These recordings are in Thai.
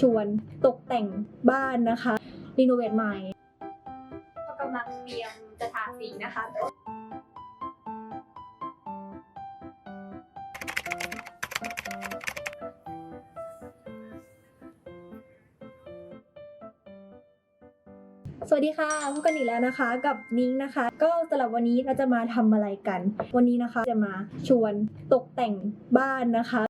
ชวนตกแต่งบ้านนะคะรีโนเวทใหม่ก็กำลังเตรียมจะทาสีนะคะสวัสดีค่ะพบกันอีกแล้วนะคะกับนิ้งนะคะ ก็สำหรับวันนี้เราจะมาทำอะไรกัน วันนี้นะคะจะมาชวนตกแต่งบ้านนะคะ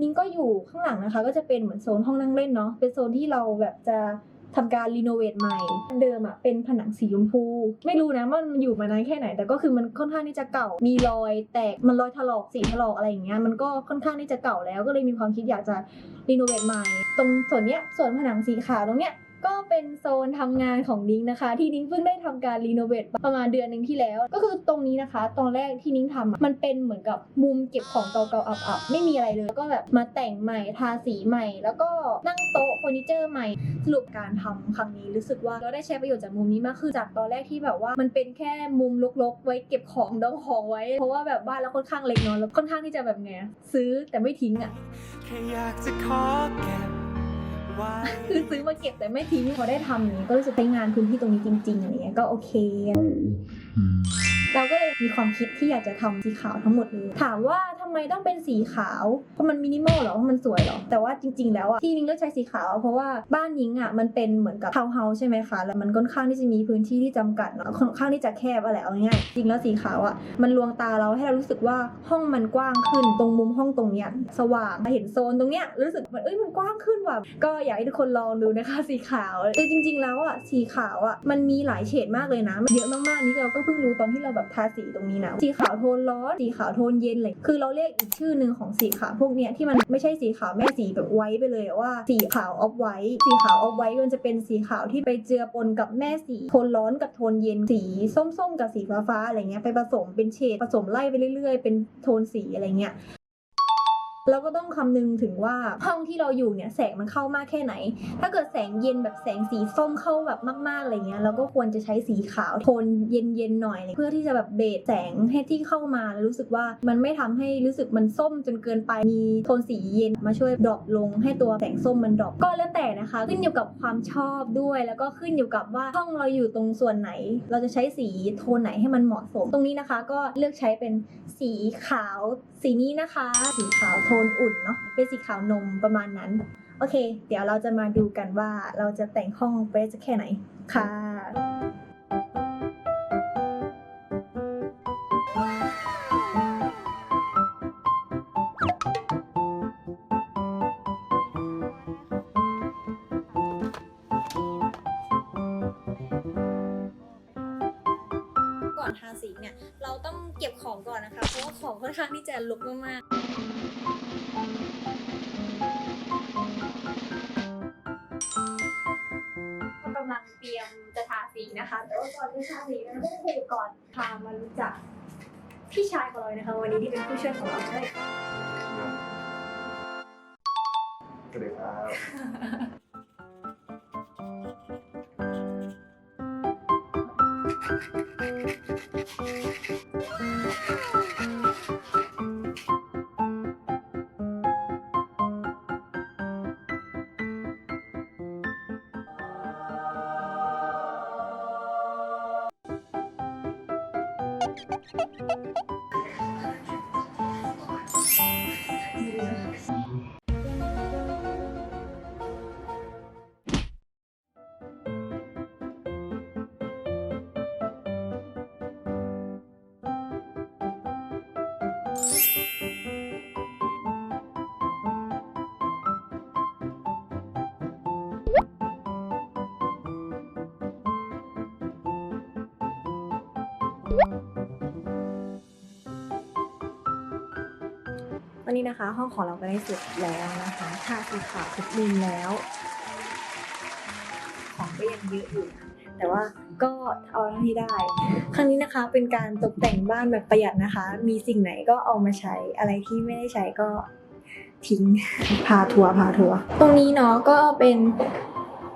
นิ้งก็อยู่ข้างหลังนะคะ ก็จะเป็นเหมือนโซนห้องนั่งเล่นเนาะเป็นโซนที่เราแบบจะทำการรีโนเวทใหม่ เดิมอะเป็นผนังสีชมพู ไม่รู้นะว่ามันอยู่มานานแค่ไหน แต่ก็คือมันค่อนข้างที่จะเก่า มีรอยแตก มันรอยถลอกสีถลอกอะไรอย่างเงี้ย มันก็ค่อนข้างที่จะเก่าแล้ว ก็เลยมีความคิดอยากจะรีโนเวทใหม่ ตรงส่วนเนี้ย ส่วนผนังสีขาวตรงเนี้ย ก็เป็นโซนทำงานของนิ้งนะคะ ที่นิ้งเพิ่งได้ทำการรีโนเวทประมาณเดือนหนึ่งที่แล้ว ก็คือตรงนี้นะคะ ตอนแรกที่นิ้งทำอะมันเป็นเหมือนกับมุมเก็บของเก่าๆอับๆไม่มีอะไรเลยแล้วก็แบบมาแต่งใหม่ทาสีใหม่ แล้วก็นั่งโต๊ะเฟอร์นิเจอร์ใหม่ สรุปการทำครั้งนี้รู้สึกว่าเราได้ใช้ประโยชน์จากมุมนี้มากคือจากตอนแรกที่แบบว่า มันเป็นแค่มุมลกๆ ไว้เก็บของดองของไว้ เพราะว่าแบบบ้านเราค่อนข้างเล็กเนาะแล้วค่อนข้างที่จะแบบไงซื้อแต่ไม่ทิ้งอะแค่อยากจะขอเก็บ คือซื้อมาเก็บแต่ไม่ทิ้งพอได้ทำอย่างนี้ก็รู้สึกใช้งานพื้นที่ตรงนี้จริงๆอะไรเงี้ยก็โอเค เราก็เลยมีความคิดที่อยากจะทำสีขาวทั้งหมดเลยถามว่าทำไมต้องเป็นสีขาวเพราะมันมินิมอลเหรอเพราะมันสวยเหรอแต่ว่าจริง ๆ แล้วอะที่นิ้งเลือกใช้สีขาวเพราะว่าบ้านนิ้งอะมันเป็นเหมือนกับทาวน์เฮาส์ใช่ไหมคะแล้วมันค่อนข้างที่จะมีพื้นที่ที่จำกัดเนาะค่อนข้างที่จะแคบอะไรเอาง่ายจริงแล้วสีขาวอะมันลวงตาเราให้เรารู้สึกว่าห้องมันกว้างขึ้นตรงมุมห้องตรงเนี้ยสว่างเห็นโซนตรงเนี้ยรู้สึกมันเอ้ยมันกว้างขึ้นว่ะก็อยากให้ทุกคนลองดูนะคะสีขาวแต่จริง ๆ แล้วอะสีขาวอะมันมีหลายเฉดมากเลยนะมันเยอะมากๆนี่เราก็เพิ่งรู้ตอนที่เราแบบทาสีตรงนี้นะสีขาวโทนร้อน สีขาวโทนเย็นเลยคือเราเรียกอีกชื่อหนึ่งของสีขาวพวกเนี้ยที่มันไม่ใช่สีขาวแม่สีแบบไว้ไปเลยว่าสีขาวออฟไว้สีขาวออฟไว้มันจะเป็นสีขาวที่ไปเจือปนกับแม่สีโทนร้อนกับโทนเย็นสีส้มๆ กับสีฟ้าๆอะไรเงี้ยไปผสมเป็นเฉดผสมไล่ไปเรื่อยๆ เป็นโทนสีอะไรเงี้ย เราก็ต้องคำนึงถึงว่าห้องที่เราอยู่เนี่ยแสงมันเข้ามากแค่ไหน ถ้าเกิดแสงเย็นแบบแสงสีส้มเข้าแบบมากๆอะไรเงี้ยเราก็ควรจะใช้สีขาวโทนเย็นๆหน่อย เพื่อที่จะแบบเบสแสงให้ที่เข้ามาแล้วรู้สึกว่ามันไม่ทำให้รู้สึกมันส้มจนเกินไปมีโทนสีเย็นมาช่วยดรอปลง ให้ตัวแสงส้มมันดรอปก็แล้วแต่นะคะ ขึ้นอยู่กับความชอบด้วย แล้วก็ขึ้นอยู่กับว่าห้องเราอยู่ตรงส่วนไหน เราจะใช้สีโทนไหนให้มันเหมาะสม ตรงนี้นะคะ ก็เลือกใช้เป็นสีขาว สีนี้นะคะ สีขาวโทนอุ่นเนาะเป็นสีขาวนมประมาณนั้น โอเค เดี๋ยวเราจะมาดูกันว่าเราจะแต่งห้องไปได้สักแค่ไหนค่ะ ก่อนทาสีเนี่ยเราต้องเก็บของก่อนนะคะเพราะว่าของค่อนข้างที่จะลกมากๆก็กำลังเตรียมจะทาสีนะคะ แต่ว่าก่อนที่ทาสีเราต้องคุยก่อนพามารู้จักพี่ชายของเราเลยนะคะ วันนี้ที่เป็นผู้ช่วยของเราด้วยสวัสดีครับ Thank you. นนี้นะคะ ห้องของเราก็ได้เสร็จแล้วนะคะทาสีขาวทุกมุมแล้ว ของก็ยังเยอะอยู่นะแต่ว่าก็เอาเท่าที่ได้ ครั้งนี้นะคะเป็นการตกแต่งบ้านแบบประหยัดนะคะ มีสิ่งไหนก็เอามาใช้อะไรที่ไม่ได้ใช้ก็ทิ้งพาทัวร์พาทัวร์ตรงนี้เนาะก็เป็น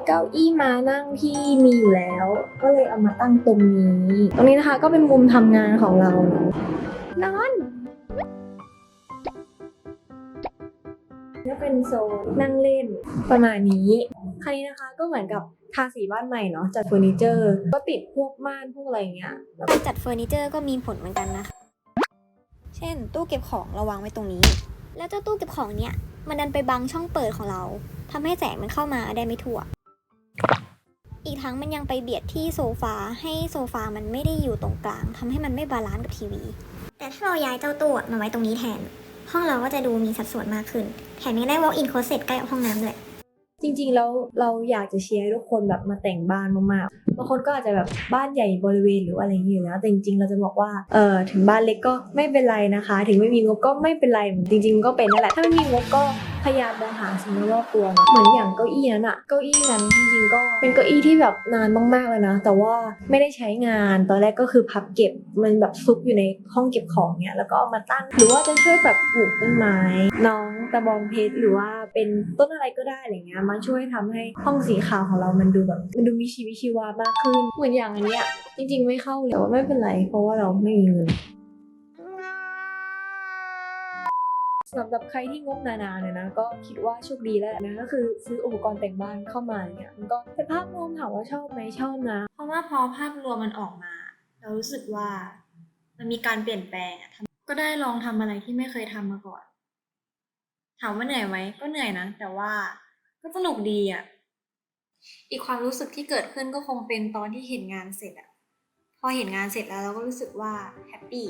เก้าอี้มานั่งที่มีอยู่แล้ว ก็เลยเอามาตั้งตรงนี้ ตรงนี้นะคะก็เป็นมุมทำงานของเรานอน ก็เป็นโซนนั่งเล่นประมาณนี้คราวนี้นะคะก็เหมือนกับทาสีบ้านใหม่เนาะจัดเฟอร์นิเจอร์ ก็ติดพวกม่านพวกอะไรอย่างเงี้ยการจัดเฟอร์นิเจอร์ก็มีผลเหมือนกันนะคะเช่น ตู้เก็บของเราวางไว้ตรงนี้ แล้วเจ้าตู้เก็บของเนี่ยมันดันไปบังช่องเปิดของเราทำให้แสงมันเข้ามาได้ไม่ทั่ว อีกทั้งมันยังไปเบียดที่โซฟาให้โซฟามันไม่ได้อยู่ตรงกลางทำให้มันไม่บาลานซ์กับทีวี แต่ถ้าเราย้ายเจ้าตู้มาไว้ตรงนี้แทน ห้องเราก็จะดูมีสัดส่วนมากขึ้น แถมยังได้ walk in closet ใกล้กับห้องน้ำด้วย จริงๆแล้วเราอยากจะเชียร์ให้ทุกคนแบบมาแต่งบ้านมากๆบางคนก็อาจจะแบบบ้านใหญ่บริเวณหรืออะไรอย่างนี้อยู่แล้วแต่จริงๆ เราจะบอกว่าเออถึงบ้านเล็กก็ไม่เป็นไรนะคะ ถึงไม่มีงบก็ไม่เป็นไรจริงๆก็เป็นนั่นแหละถ้าไม่มีงบก็พยายามมองหาสิ่งรอบตัวนะเหมือนอย่างเก้าอี้นั้นอะเก้าอี้นั้นจริงๆก็เป็นเก้าอี้ที่แบบนานมากๆเลยนะ แต่ว่าไม่ได้ใช้งานตอนแรกก็คือพับเก็บมันแบบซุกอยู่ในห้องเก็บของเนี่ยแล้วก็เอามาตั้ง หรือว่าจะช่วยแบบปลูกต้นไม้ น้องตะบองเพชรหรือว่าเป็นต้นอะไรก็ได้อะไรเงี้ยมาช่วยทำให้ห้องสีขาวของเรามันดูแบบมันดูมีชีวิตชีวามากขึ้น เหมือนอย่างอันเนี้ยจริง ๆ ไม่เข้าเลยแต่ว่าไม่เป็นไร เพราะว่าเราไม่มีเงิน สำหรับใครที่งบหนาๆเนี่ยนะ ก็คิดว่าโชคดีแล้วนะก็คือซื้ออุปกรณ์แต่งบ้านเข้ามาเนี่ยมันก็เป็นภาพรวมถามว่าชอบไหมชอบนะ เพราะว่าพอภาพรวมมันออกมา เรารู้สึกว่ามันมีการเปลี่ยนแปลงอะก็ได้ลองทำอะไรที่ไม่เคยทำมาก่อน ถามว่าเหนื่อยไหมก็เหนื่อยนะ แต่ว่าก็สนุกดีอะอีกความรู้สึกที่เกิดขึ้นก็คงเป็นตอนที่เห็นงานเสร็จอะพอเห็นงานเสร็จแล้วเราก็รู้สึกว่าแฮปปี้